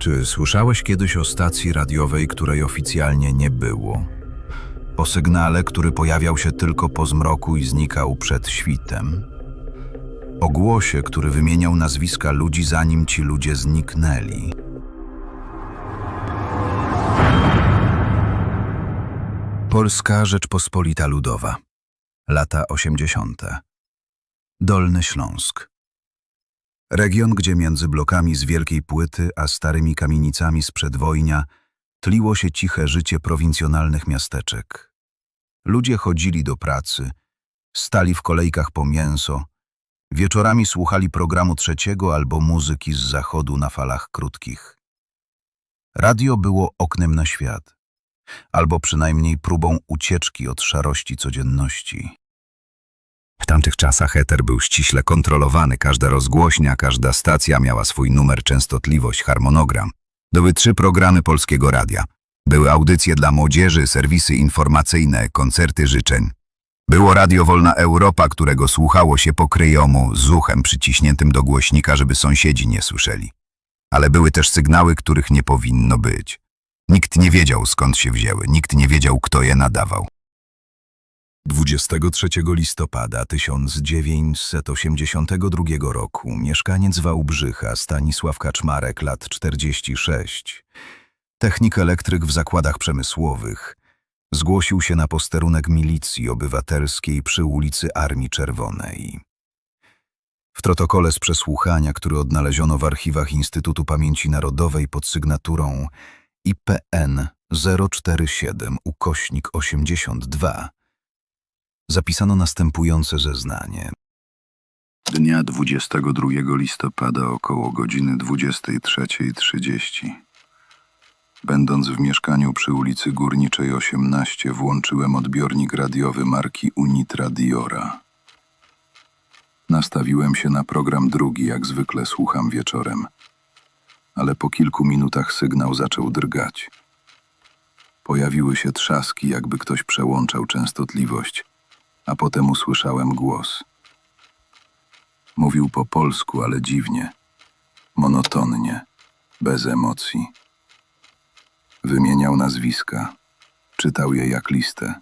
Czy słyszałeś kiedyś o stacji radiowej, której oficjalnie nie było? O sygnale, który pojawiał się tylko po zmroku i znikał przed świtem? O głosie, który wymieniał nazwiska ludzi, zanim ci ludzie zniknęli? Polska Rzeczpospolita Ludowa. Lata 80. Dolny Śląsk. Region, gdzie między blokami z wielkiej płyty a starymi kamienicami z przedwojnia tliło się ciche życie prowincjonalnych miasteczek. Ludzie chodzili do pracy, stali w kolejkach po mięso, wieczorami słuchali programu trzeciego albo muzyki z zachodu na falach krótkich. Radio było oknem na świat, albo przynajmniej próbą ucieczki od szarości codzienności. W tamtych czasach eter był ściśle kontrolowany, każda rozgłośnia, każda stacja miała swój numer, częstotliwość, harmonogram. Były trzy programy Polskiego Radia. Były audycje dla młodzieży, serwisy informacyjne, koncerty życzeń. Było Radio Wolna Europa, którego słuchało się po kryjomu, z uchem przyciśniętym do głośnika, żeby sąsiedzi nie słyszeli. Ale były też sygnały, których nie powinno być. Nikt nie wiedział, skąd się wzięły, nikt nie wiedział, kto je nadawał. 23 listopada 1982 roku mieszkaniec Wałbrzycha Stanisław Kaczmarek, lat 46, technik elektryk w zakładach przemysłowych, zgłosił się na posterunek milicji obywatelskiej przy ulicy Armii Czerwonej. W protokole z przesłuchania, który odnaleziono w archiwach Instytutu Pamięci Narodowej pod sygnaturą IPN 047 ukośnik 82 zapisano następujące zeznanie. Dnia 22 listopada około godziny 23.30. Będąc w mieszkaniu przy ulicy Górniczej 18 włączyłem odbiornik radiowy marki Unitra Diora. Nastawiłem się na program drugi, jak zwykle słucham wieczorem, ale po kilku minutach sygnał zaczął drgać. Pojawiły się trzaski, jakby ktoś przełączał częstotliwość, a potem usłyszałem głos. Mówił po polsku, ale dziwnie, monotonnie, bez emocji. Wymieniał nazwiska, czytał je jak listę.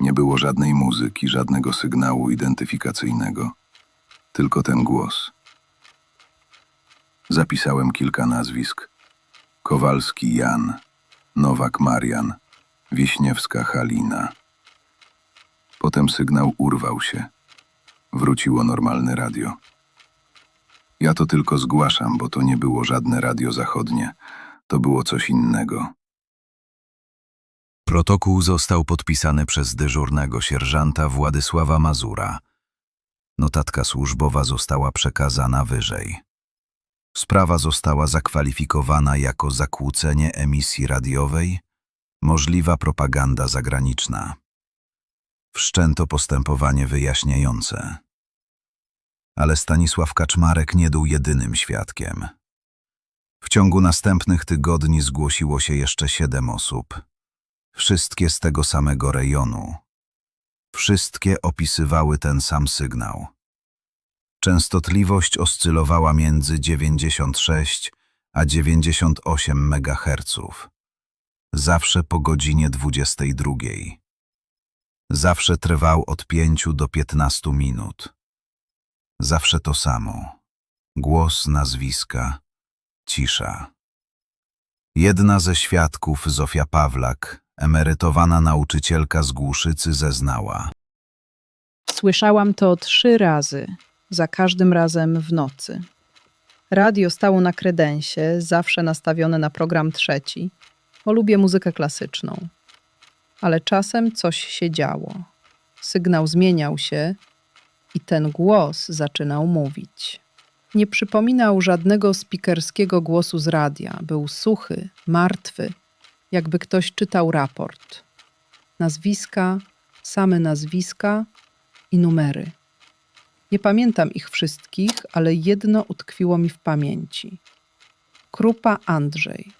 Nie było żadnej muzyki, żadnego sygnału identyfikacyjnego, tylko ten głos. Zapisałem kilka nazwisk: Kowalski Jan, Nowak Marian, Wiśniewska Halina. Potem sygnał urwał się. Wróciło normalne radio. Ja to tylko zgłaszam, bo to nie było żadne radio zachodnie. To było coś innego. Protokół został podpisany przez dyżurnego sierżanta Władysława Mazura. Notatka służbowa została przekazana wyżej. Sprawa została zakwalifikowana jako zakłócenie emisji radiowej, możliwa propaganda zagraniczna. Wszczęto postępowanie wyjaśniające. Ale Stanisław Kaczmarek nie był jedynym świadkiem. W ciągu następnych tygodni zgłosiło się jeszcze siedem osób. Wszystkie z tego samego rejonu. Wszystkie opisywały ten sam sygnał. Częstotliwość oscylowała między 96 a 98 MHz. Zawsze po godzinie 22. Zawsze trwał od 5 do 15 minut. Zawsze to samo. Głos, nazwiska, cisza. Jedna ze świadków, Zofia Pawlak, emerytowana nauczycielka z Głuszycy, zeznała. Słyszałam to trzy razy, za każdym razem w nocy. Radio stało na kredensie, zawsze nastawione na program trzeci, bo lubię muzykę klasyczną. Ale czasem coś się działo. Sygnał zmieniał się i ten głos zaczynał mówić. Nie przypominał żadnego spikerskiego głosu z radia. Był suchy, martwy, jakby ktoś czytał raport. Nazwiska, same nazwiska i numery. Nie pamiętam ich wszystkich, ale jedno utkwiło mi w pamięci. Krupa Andrzej.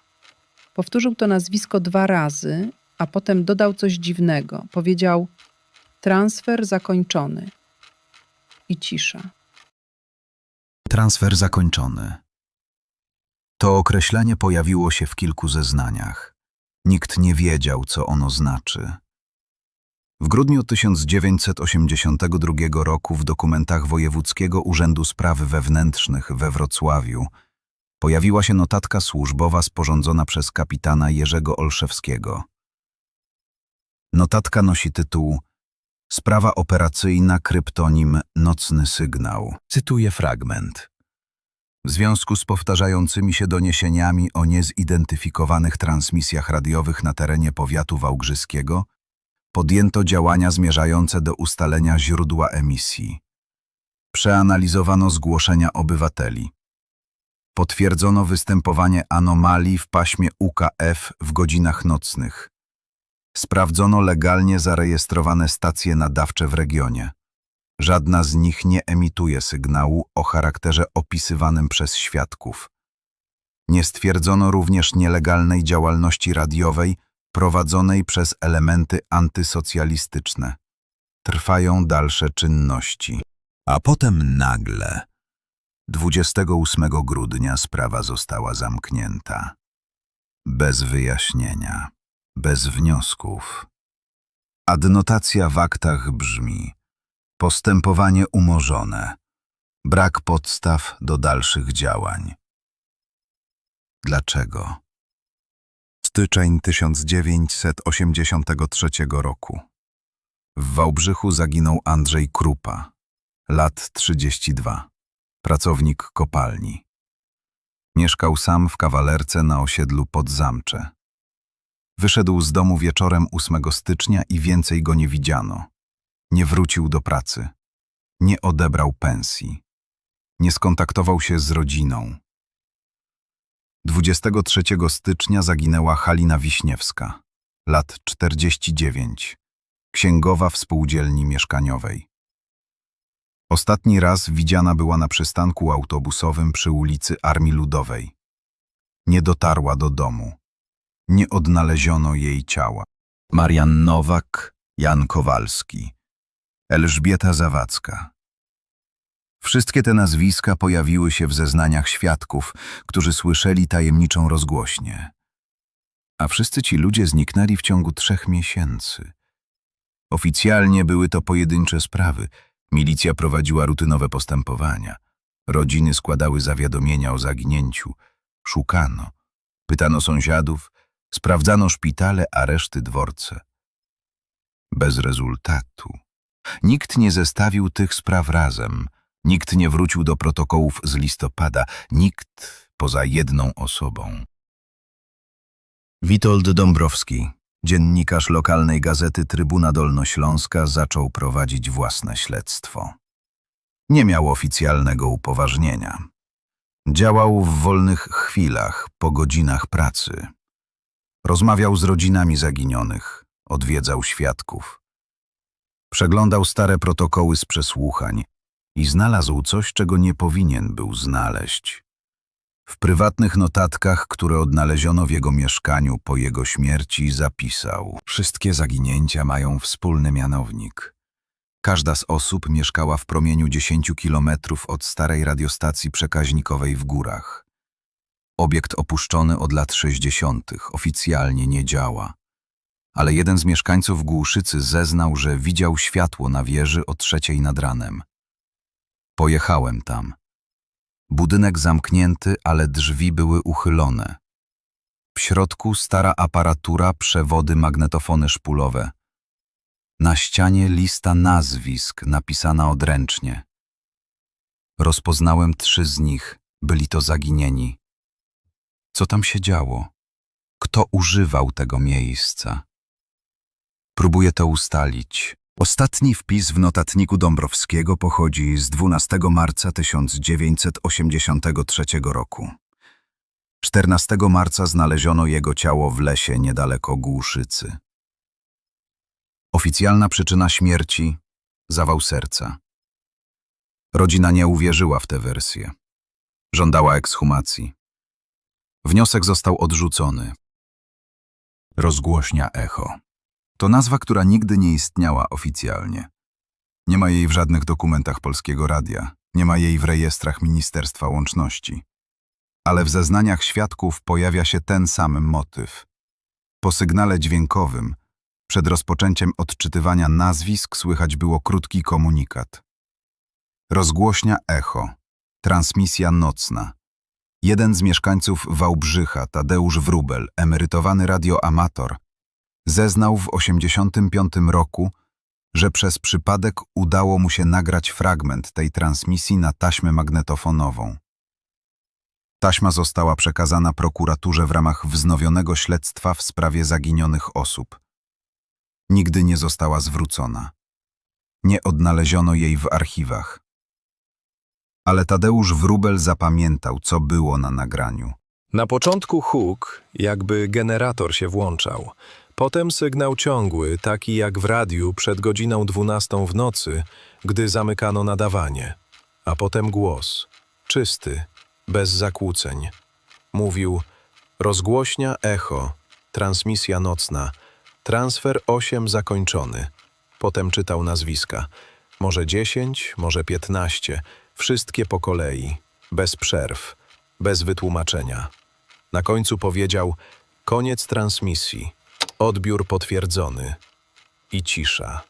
Powtórzył to nazwisko dwa razy, a potem dodał coś dziwnego. Powiedział: Transfer zakończony. I cisza. Transfer zakończony. To określenie pojawiło się w kilku zeznaniach. Nikt nie wiedział, co ono znaczy. W grudniu 1982 roku w dokumentach Wojewódzkiego Urzędu Spraw Wewnętrznych we Wrocławiu pojawiła się notatka służbowa sporządzona przez kapitana Jerzego Olszewskiego. Notatka nosi tytuł Sprawa operacyjna kryptonim Nocny Sygnał. Cytuję fragment. W związku z powtarzającymi się doniesieniami o niezidentyfikowanych transmisjach radiowych na terenie powiatu wałbrzyskiego podjęto działania zmierzające do ustalenia źródła emisji. Przeanalizowano zgłoszenia obywateli. Potwierdzono występowanie anomalii w paśmie UKF w godzinach nocnych. Sprawdzono legalnie zarejestrowane stacje nadawcze w regionie. Żadna z nich nie emituje sygnału o charakterze opisywanym przez świadków. Nie stwierdzono również nielegalnej działalności radiowej prowadzonej przez elementy antysocjalistyczne. Trwają dalsze czynności. A potem nagle, 28 grudnia, sprawa została zamknięta. Bez wyjaśnienia, bez wniosków. Adnotacja w aktach brzmi: Postępowanie umorzone. Brak podstaw do dalszych działań. Dlaczego? Styczeń 1983 roku. W Wałbrzychu zaginął Andrzej Krupa, lat 32, pracownik kopalni. Mieszkał sam w kawalerce na osiedlu Podzamcze. Wyszedł z domu wieczorem 8 stycznia i więcej go nie widziano. Nie wrócił do pracy. Nie odebrał pensji. Nie skontaktował się z rodziną. 23 stycznia zaginęła Halina Wiśniewska, lat 49, księgowa w spółdzielni mieszkaniowej. Ostatni raz widziana była na przystanku autobusowym przy ulicy Armii Ludowej. Nie dotarła do domu. Nie odnaleziono jej ciała. Marian Nowak, Jan Kowalski, Elżbieta Zawadzka. Wszystkie te nazwiska pojawiły się w zeznaniach świadków, którzy słyszeli tajemniczą rozgłośnię. A wszyscy ci ludzie zniknęli w ciągu trzech miesięcy. Oficjalnie były to pojedyncze sprawy. Milicja prowadziła rutynowe postępowania. Rodziny składały zawiadomienia o zaginięciu. Szukano. Pytano sąsiadów, sprawdzano szpitale, areszty, dworce. Bez rezultatu. Nikt nie zestawił tych spraw razem. Nikt nie wrócił do protokołów z listopada. Nikt poza jedną osobą. Witold Dąbrowski, dziennikarz lokalnej gazety Trybuna Dolnośląska, zaczął prowadzić własne śledztwo. Nie miał oficjalnego upoważnienia. Działał w wolnych chwilach, po godzinach pracy. Rozmawiał z rodzinami zaginionych, odwiedzał świadków. Przeglądał stare protokoły z przesłuchań i znalazł coś, czego nie powinien był znaleźć. W prywatnych notatkach, które odnaleziono w jego mieszkaniu po jego śmierci, zapisał: Wszystkie zaginięcia mają wspólny mianownik. Każda z osób mieszkała w promieniu 10 kilometrów od starej radiostacji przekaźnikowej w górach. Obiekt opuszczony od lat 60. oficjalnie nie działa. Ale jeden z mieszkańców Głuszycy zeznał, że widział światło na wieży o trzeciej nad ranem. Pojechałem tam. Budynek zamknięty, ale drzwi były uchylone. W środku stara aparatura, przewody, magnetofony szpulowe. Na ścianie lista nazwisk napisana odręcznie. Rozpoznałem trzy z nich, byli to zaginieni. Co tam się działo? Kto używał tego miejsca? Próbuję to ustalić. Ostatni wpis w notatniku Dąbrowskiego pochodzi z 12 marca 1983 roku. 14 marca znaleziono jego ciało w lesie niedaleko Głuszycy. Oficjalna przyczyna śmierci zawał serca. Rodzina nie uwierzyła w tę wersję. Żądała ekshumacji. Wniosek został odrzucony. Rozgłośnia echo. To nazwa, która nigdy nie istniała oficjalnie. Nie ma jej w żadnych dokumentach Polskiego Radia, nie ma jej w rejestrach Ministerstwa Łączności. ale w zeznaniach świadków pojawia się ten sam motyw. Po sygnale dźwiękowym, przed rozpoczęciem odczytywania nazwisk słychać było krótki komunikat. Rozgłośnia echo, transmisja nocna. Jeden z mieszkańców Wałbrzycha, Tadeusz Wróbel, emerytowany radioamator, zeznał w 1985 roku, że przez przypadek udało mu się nagrać fragment tej transmisji na taśmę magnetofonową. Taśma została przekazana prokuraturze w ramach wznowionego śledztwa w sprawie zaginionych osób. Nigdy nie została zwrócona. Nie odnaleziono jej w archiwach. Ale Tadeusz Wróbel zapamiętał, co było na nagraniu. Na początku huk, jakby generator się włączał. Potem sygnał ciągły, taki jak w radiu przed godziną 12 w nocy, gdy zamykano nadawanie. A potem głos, czysty, bez zakłóceń. Mówił rozgłośnia echo, transmisja nocna, transfer 8 zakończony. Potem czytał nazwiska. Może 10, może 15, wszystkie po kolei, bez przerw, bez wytłumaczenia. Na końcu powiedział koniec transmisji, odbiór potwierdzony i cisza.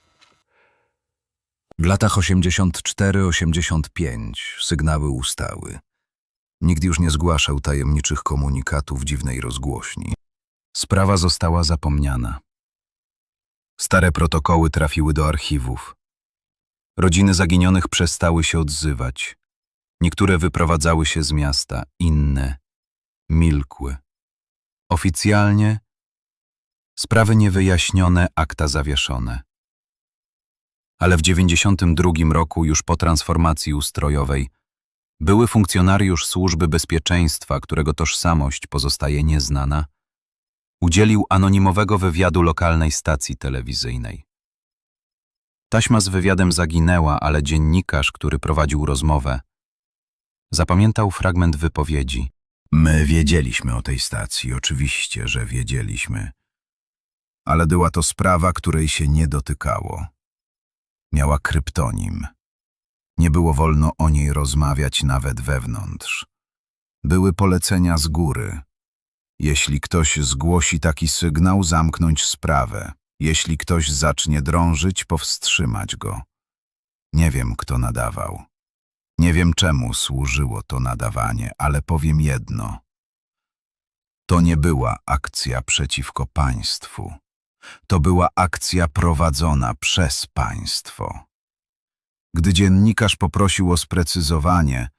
W latach 84-85 sygnały ustały. Nikt już nie zgłaszał tajemniczych komunikatów dziwnej rozgłośni. Sprawa została zapomniana. Stare protokoły trafiły do archiwów. Rodziny zaginionych przestały się odzywać. Niektóre wyprowadzały się z miasta, inne milkły. Oficjalnie sprawy niewyjaśnione, akta zawieszone. Ale w 92 roku, już po transformacji ustrojowej, były funkcjonariusz Służby Bezpieczeństwa, którego tożsamość pozostaje nieznana, udzielił anonimowego wywiadu lokalnej stacji telewizyjnej. Taśma z wywiadem zaginęła, ale dziennikarz, który prowadził rozmowę, zapamiętał fragment wypowiedzi. My wiedzieliśmy o tej stacji, oczywiście, że wiedzieliśmy. Ale była to sprawa, której się nie dotykało. Miała kryptonim. Nie było wolno o niej rozmawiać nawet wewnątrz. Były polecenia z góry. Jeśli ktoś zgłosi taki sygnał, zamknąć sprawę. Jeśli ktoś zacznie drążyć, powstrzymać go. Nie wiem, kto nadawał. Nie wiem, czemu służyło to nadawanie, ale powiem jedno. To nie była akcja przeciwko państwu. To była akcja prowadzona przez państwo. Gdy dziennikarz poprosił o sprecyzowanie,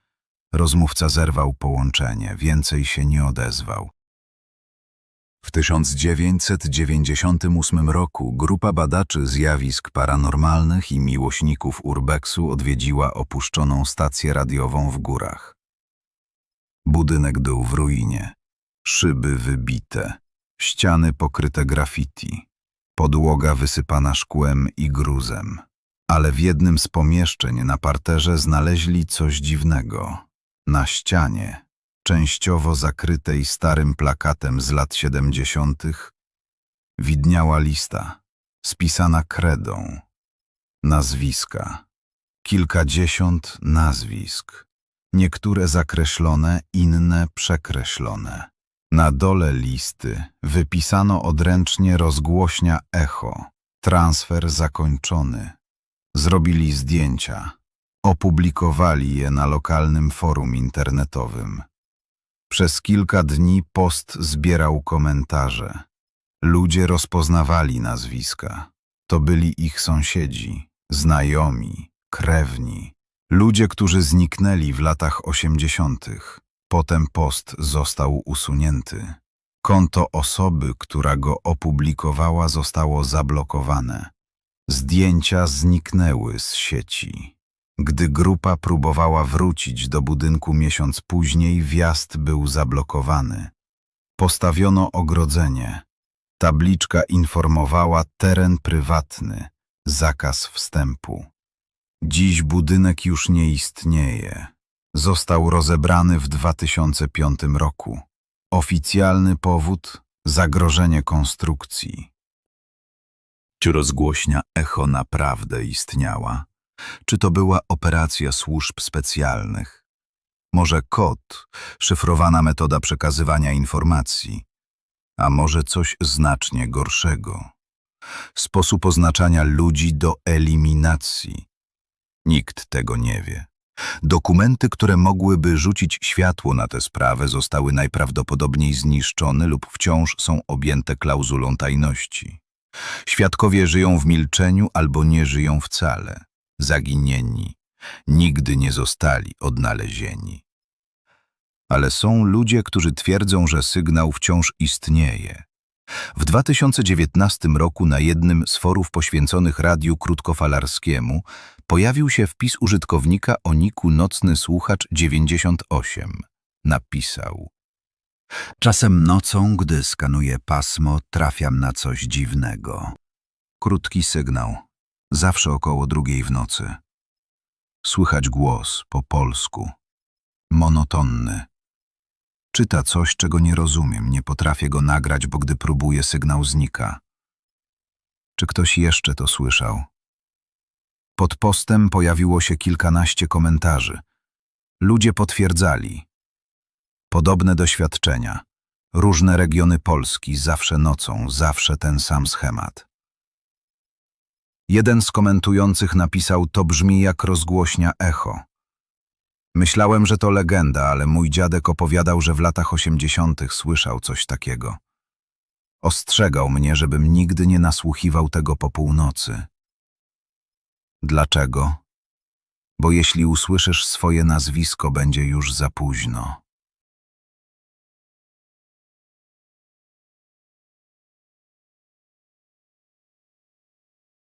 rozmówca zerwał połączenie, więcej się nie odezwał. W 1998 roku grupa badaczy zjawisk paranormalnych i miłośników urbexu odwiedziła opuszczoną stację radiową w górach. Budynek był w ruinie, szyby wybite, ściany pokryte graffiti, podłoga wysypana szkłem i gruzem. Ale w jednym z pomieszczeń na parterze znaleźli coś dziwnego. Na ścianie częściowo zakrytej starym plakatem z lat siedemdziesiątych, widniała lista, spisana kredą. Nazwiska. Kilkadziesiąt nazwisk. Niektóre zakreślone, inne przekreślone. Na dole listy wypisano odręcznie rozgłośnia echo. Transfer zakończony. Zrobili zdjęcia. Opublikowali je na lokalnym forum internetowym. Przez kilka dni post zbierał komentarze. Ludzie rozpoznawali nazwiska. To byli ich sąsiedzi, znajomi, krewni. Ludzie, którzy zniknęli w latach osiemdziesiątych. Potem post został usunięty. Konto osoby, która go opublikowała, zostało zablokowane. Zdjęcia zniknęły z sieci. Gdy grupa próbowała wrócić do budynku miesiąc później, wjazd był zablokowany. Postawiono ogrodzenie. Tabliczka informowała teren prywatny, zakaz wstępu. Dziś budynek już nie istnieje. Został rozebrany w 2005 roku. Oficjalny powód zagrożenie konstrukcji. Czy rozgłośnia echo naprawdę istniała? Czy to była operacja służb specjalnych? Może kod, szyfrowana metoda przekazywania informacji, a może coś znacznie gorszego. Sposób oznaczania ludzi do eliminacji. Nikt tego nie wie. Dokumenty, które mogłyby rzucić światło na tę sprawę, zostały najprawdopodobniej zniszczone lub wciąż są objęte klauzulą tajności. Świadkowie żyją w milczeniu albo nie żyją wcale, zaginieni, nigdy nie zostali odnalezieni. Ale są ludzie, którzy twierdzą, że sygnał wciąż istnieje. W 2019 roku na jednym z forów poświęconych radiu krótkofalarskiemu pojawił się wpis użytkownika o niku Nocny Słuchacz 98. Napisał Czasem nocą, gdy skanuję pasmo, trafiam na coś dziwnego. Krótki sygnał, zawsze około drugiej w nocy. Słychać głos po polsku, monotonny. Czyta coś, czego nie rozumiem, nie potrafię go nagrać, bo gdy próbuję, sygnał znika. Czy ktoś jeszcze to słyszał? Pod postem pojawiło się kilkanaście komentarzy. Ludzie potwierdzali. Podobne doświadczenia. Różne regiony Polski, zawsze nocą, zawsze ten sam schemat. Jeden z komentujących napisał, to brzmi jak rozgłośnia echo. Myślałem, że to legenda, ale mój dziadek opowiadał, że w latach osiemdziesiątych słyszał coś takiego. Ostrzegał mnie, żebym nigdy nie nasłuchiwał tego po północy. Dlaczego? Bo jeśli usłyszysz swoje nazwisko, będzie już za późno.